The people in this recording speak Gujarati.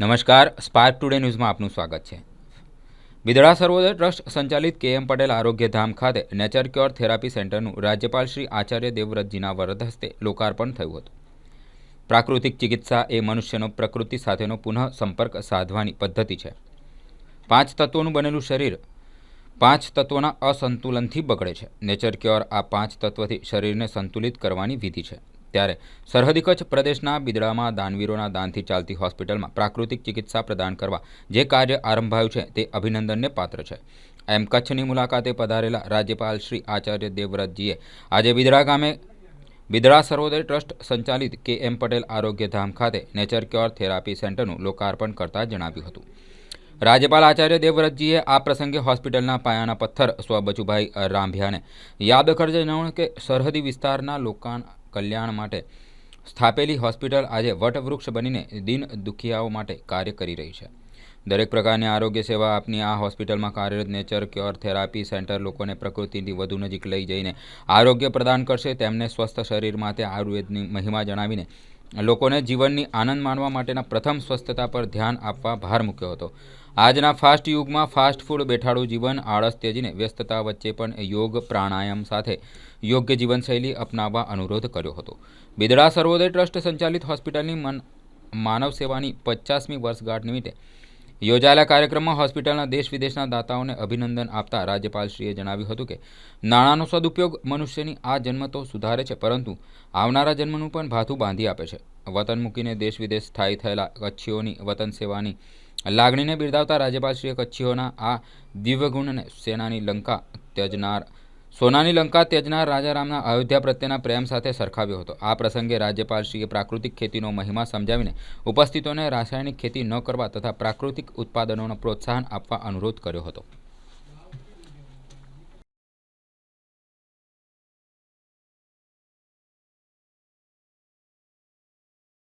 નમસ્કાર સ્પાર્ક ટુડે ન્યૂઝમાં આપનું સ્વાગત છે. બિદડા સર્વોદય ટ્રસ્ટ સંચાલિત કે એમ પટેલ આરોગ્યધામ ખાતે નેચર ક્યોર થેરાપી સેન્ટરનું રાજ્યપાલ શ્રી આચાર્ય દેવવ્રતજીના વરદ હસ્તે લોકાર્પણ થયું હતું. પ્રાકૃતિક ચિકિત્સા એ મનુષ્યનો પ્રકૃતિ સાથેનો પુનઃ સંપર્ક સાધવાની પદ્ધતિ છે. પાંચ તત્વોનું બનેલું શરીર પાંચ તત્વોના અસંતુલનથી બગડે છે. નેચર ક્યોર આ પાંચ તત્વથી શરીરને સંતુલિત કરવાની વિધિ છે. ત્યારે સરહદી કચ્છ પ્રદેશના બિદડામાં દાનવીરોના દાનથી ચાલતી હોસ્પિટલમાં પ્રાકૃતિક ચિકિત્સા પ્રદાન કરવા જે કાર્ય આરંભાયું છે તે અભિનંદનને પાત્ર છે. એમ કચ્છની મુલાકાતે પધારેલા રાજ્યપાલ શ્રી આચાર્ય દેવવ્રતજીએ આજે બિદડા ગામે બિદડા સર્વોદય ટ્રસ્ટ સંચાલિત કે એમ પટેલ આરોગ્યધામ ખાતે નેચર ક્યોર થેરાપી સેન્ટરનું લોકાર્પણ કરતા જણાવ્યું હતું. રાજ્યપાલ આચાર્ય દેવવ્રતજીએ આ પ્રસંગે હોસ્પિટલના પાયાના પથ્થર સ્વ બચુભાઈ રાંભિયાને યાદ કરજે જણાવ્યું કે સરહદી વિસ્તારના લોકોના કલ્યાણ માટે સ્થાપેલી હોસ્પિટલ આજે વટવૃક્ષ બનીને દિન દુખિયાઓ માટે કાર્ય કરી રહી છે. દરેક પ્રકારની આરોગ્ય સેવા આપની આ હોસ્પિટલમાં કાર્યરત નેચર ક્યોર થેરાપી સેન્ટર લોકોને પ્રકૃતિથી વધુ નજીક લઈ જઈને આરોગ્ય પ્રદાન કરશે. તેમને સ્વસ્થ શરીર માટે આયુર્વેદની મહિમા જણાવીને લોકોને જીવનની આનંદ માણવા માટેના પ્રથમ સ્વસ્થતા પર ધ્યાન આપવા ભાર મૂક્યો હતો. આજના ફાસ્ટ યુગમાં ફાસ્ટ ફૂડ બેઠાડું જીવન આળસ ત્યજીને વ્યસ્તતા વચ્ચે પણ યોગ, પ્રાણાયામ સાથે યોગ્ય જીવનશૈલી અપનાવવા અનુરોધ કર્યો હતો. બિદડા સર્વોદય ટ્રસ્ટ સંચાલિત હોસ્પિટલની મન, માનવ સેવાની પચાસમી વર્ષગાંઠ નિમિત્તે યોજાયેલા કાર્યક્રમમાં હોસ્પિટલના દેશ વિદેશના દાતાઓને અભિનંદન આપતા રાજ્યપાલશ્રીએ જણાવ્યું હતું કે, નાણાંનો સદુપયોગ મનુષ્યની આ જન્મ તો સુધારે છે, પરંતુ આવનારા જન્મનું પણ ભાથું બાંધી આપે છે. વતન મૂકીને દેશ વિદેશ સ્થાયી થયેલા કચ્છીઓની વતન સેવાની લાગણીને બિરદાવતા રાજ્યપાલશ્રીએ કચ્છીઓના આ દિવ્ય ગુણને સેનાની લંકા ત્યજનાર સોનાની લંકા ત્યજનાર રાજારામના અયોધ્યા પ્રત્યેના પ્રેમ સાથે સરખાવ્યો હતો. આ પ્રસંગે રાજ્યપાલશ્રીએ પ્રાકૃતિક ખેતીનો મહિમા સમજાવીને ઉપસ્થિતોને રાસાયણિક ખેતી ન કરવા તથા પ્રાકૃતિક ઉત્પાદનોનો પ્રોત્સાહન આપવા અનુરોધ કર્યો હતો.